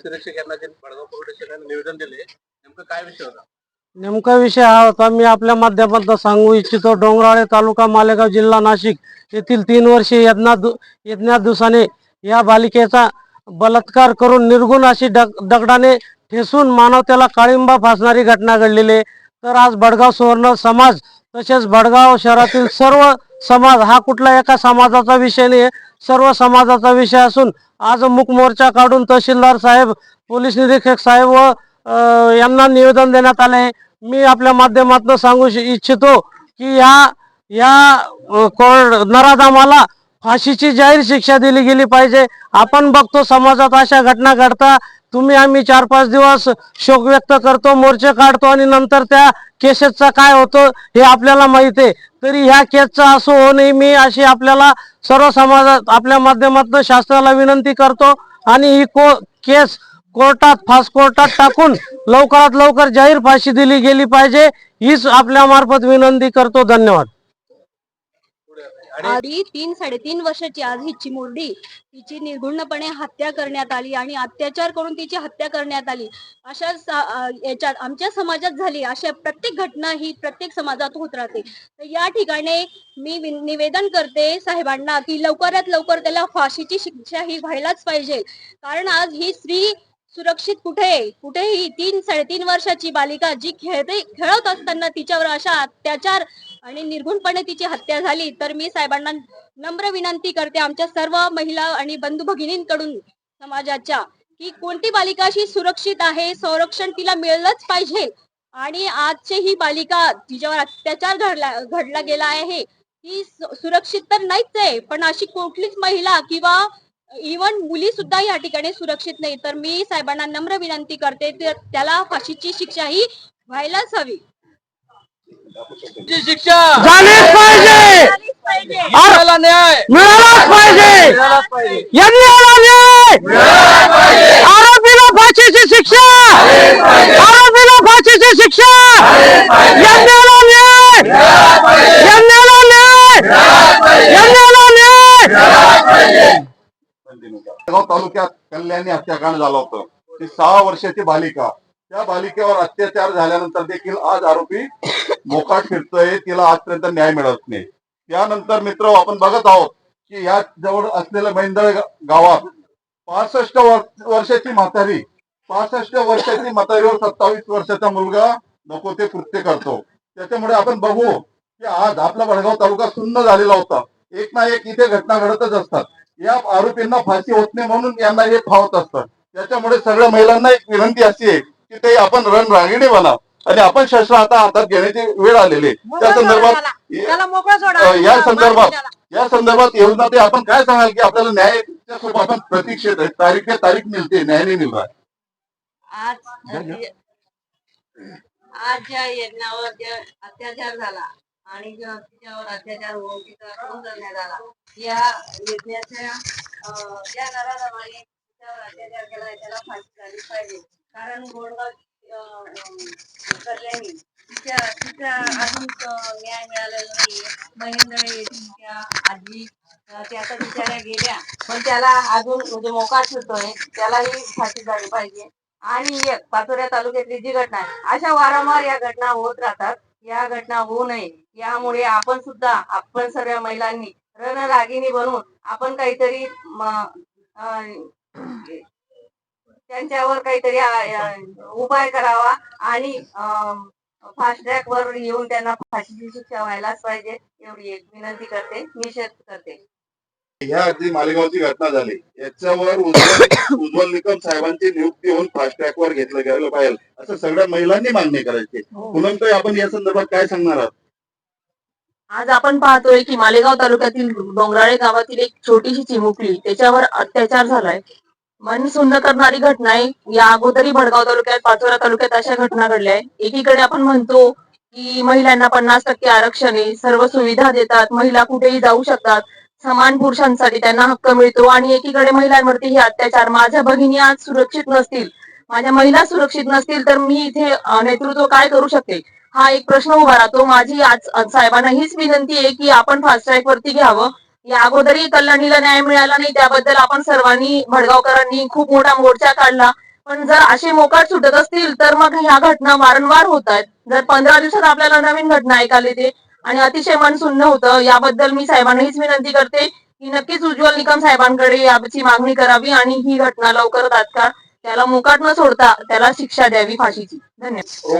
निरीक्षक यांना जे भडगाव पोलीस निवेदन दिले नेमकं काय विषय होता नेमका विषय हा होता मी आपल्या माध्यमातून सांगू इच्छितो डोंगराळे तालुका मालेगाव जिल्हा नाशिक येथील तीन वर्षे यज्ञा यज्ञा दिवसाने या बालिकेचा बलात्कार करून निर्गुण अशी डग दगडाने ठेसून मानवतेला काळिंबा फासणारी घटना घडलेली आहे. तर आज भडगाव सुवर्ण समाज तसेच भडगाव शहरातील सर्व समाज हा कुठला एका समाजाचा विषय नाही आहे. सर्व समाजाचा विषय असून आज मुक मोर्चा काढून तहसीलदार साहेब पोलीस निरीक्षक साहेब व यांना निवेदन देण्यात आले आहे. मी आपल्या माध्यमातून सांगू इच्छितो की या या नराधामाला फाशीची जाहीर शिक्षा दिली गेली पाहिजे आपण बघतो समाजात अशा घटना घडता तुम्ही आम्ही चार पाच दिवस शोक व्यक्त करतो मोर्चे काढतो आणि नंतर त्या केसेसचा काय होतो हे आपल्याला माहीत आहे. तरी ह्या केसचा असो हो नये मी अशी आपल्याला सर्व समाजात आपल्या माध्यमातून शास्त्राला विनंती करतो आणि ही को केस कोर्टात फास्ट कोर्टात टाकून लवकरात लवकर जाहीर फाशी दिली गेली पाहिजे हीच आपल्या मार्फत विनंती करतो. धन्यवाद. आणि तीन साडेतीन वर्षाची आज ही चिमुरडी तिची निर्घुणपणे हत्या करण्यात आली आणि अत्याचार करून तिची हत्या करण्यात आली. अशा याच्यात आमच्या समाजात झाली. अशा प्रत्येक घटना ही प्रत्येक समाजात होत राहते. तर या ठिकाणी मी निवेदन करते साहेबांना की लवकरात लवकर त्याला फाशीची शिक्षा ही व्हायलाच पाहिजे. कारण आज ही स्त्री सुरक्षित कुठे कुठेही तीन साडेतीन वर्षाची बालिका जी खेळते खेळत असताना तिच्यावर अशा अत्याचार आणि निर्घुणपणे तिची हत्या झाली तर मी साहेबांना नम्र विनंती करते आमच्या सर्व महिला आणि बंधू भगिनींकडून समाजाच्या की कोणती बालिका अशी सुरक्षित आहे संरक्षण तिला मिळलंच पाहिजे. आणि आजची ही बालिका तिच्यावर अत्याचार घडला घडला गेला आहे ती सुरक्षित तर नाहीच आहे पण अशी कुठलीच महिला किंवा इवन मुली सुद्धा या ठिकाणी सुरक्षित नाही. तर मी साहेबांना नम्र विनंती करते तर त्याला फाशीची शिक्षा ही व्हायलाच हवी. शिक्षा झालीच पाहिजे. मिळाला न्याय. मिळालाच पाहिजे. यांनी न्याय. आरोपीला फाशीची शिक्षा. आरोपीला फाशीची शिक्षा. यांनी न्याय. यांनी न्याय. यांनी न्याय. तालुक्यात कल्याणी हत्याकांड झालं होतं. ती सहा वर्षाची बालिका. त्या बालिकेवर अत्याचार झाल्यानंतर देखील आज आरोपी मोकाट फिरतोय. तिला आजपर्यंत न्याय मिळत नाही. त्यानंतर मित्र आपण बघत आहोत की या जवळ असलेल्या मैंदळ गावात पासष्ट वर्षाची म्हातारी पासष्ट वर्षाची म्हातारीवर सत्तावीस वर्षाचा मुलगा नको ते कृत्य करतो. त्याच्यामुळे आपण बघू की आज आपला बडगाव तालुका सुन्न झालेला होता. एक ना एक इथे घटना घडतच असतात. या आरोपींना फाशी होत नाही म्हणून यांना हे फावत असतं. त्याच्यामुळे सगळ्या महिलांना एक विनंती अशी आहे की ते आपण रणरागिणी बना आणि आपण शस्त्र आता हातात घेण्याची वेळ आलेली. त्या संदर्भात या संदर्भात या संदर्भात योजना ते आपण काय सांगाल की आपल्याला स्वरूपात आपण प्रतीक्षेत आहे. तारीख तारीख मिळते. न्याय नाही मिळणार. आज ज्या यज्ञावर जे अत्याचार झाला आणि तिच्यावर अत्याचार होऊन तिचा खून करण्यात आला या यज्ञाच्या ज्या तिच्यावर अत्याचार केला त्याला फाशी झाली पाहिजे. कारण गोडगाव कल्याणी तिच्या तिचा अजून न्याय मिळालेला नाहीये. महेंद्र येथील आजी त्या आता बिचाऱ्या गेल्या. पण त्याला अजून म्हणजे मोका सुटतोय. त्यालाही फाशी झाली पाहिजे. आणि एक पाचोऱ्या तालुक्यातली जी घटना आहे अशा वारंवार या घटना होत राहतात. या घटना होऊ नये. यामुळे आपण सुद्धा आपण सर्व महिलांनी रणरागिणी बनून आपण काहीतरी त्यांच्यावर काहीतरी उपाय करावा आणि फास्ट ट्रॅक वर येऊन त्यांना फाशीची शिक्षा व्हायलाच पाहिजे एवढी एक विनंती करते निषेध करते. ह्या जी मालेगावची घटना झाली. याच्यावर उज्ज्वल निकम साहेबांची नियुक्ती होऊन फास्ट ट्रॅक वर घेतलं गेलं पाहिजे. असं सगळ्या महिलांनी मान्य करायचे. पुनंतर आपण या संदर्भात काय सांगणार आहात? आज आपण पाहतोय की मालेगाव तालुक्यातील डोंगराळे गावातील एक छोटीशी चिमुकली त्याच्यावर अत्याचार झालाय. मन सुन्न करणारी घटना आहे या अगोदरही भडगाव तालुक्यात पाचोरा तालुक्यात अशा घटना घडल्या आहे एकीकडे आपण म्हणतो की महिलांना पन्नास टक्के आरक्षण आहे सर्व सुविधा देतात महिला कुठेही जाऊ शकतात समान पुरुषांसाठी त्यांना हक्क मिळतो आणि एकीकडे महिलांवरती हे अत्याचार. माझ्या भगिनी आज सुरक्षित नसतील. माझ्या महिला सुरक्षित नसतील तर मी इथे नेतृत्व काय करू शकते? हा एक प्रश्न उभा राहतो. माझी आज साहेबांना हीच विनंती आहे की आपण फास्ट ट्रॅक वरती घ्यावं. या अगोदरही कल्याणीला न्याय मिळाला नाही त्याबद्दल आपण सर्वांनी भडगावकरांनी खूप मोठा मोर्चा काढला. पण जर असे मोकाट सुटत असतील तर मग ह्या घटना वारंवार होत आहेत. जर पंधरा दिवसात आपल्याला नवीन घटना ऐकायला येते आणि अतिशय मन सुन्न होतं याबद्दल मी साहेबांना हीच विनंती करते की नक्कीच उज्ज्वल निकम साहेबांकडे याची मागणी करावी आणि ही घटना लवकर तात्काळ त्याला मोकाट न सोडता त्याला शिक्षा द्यावी फाशीची. धन्यवाद.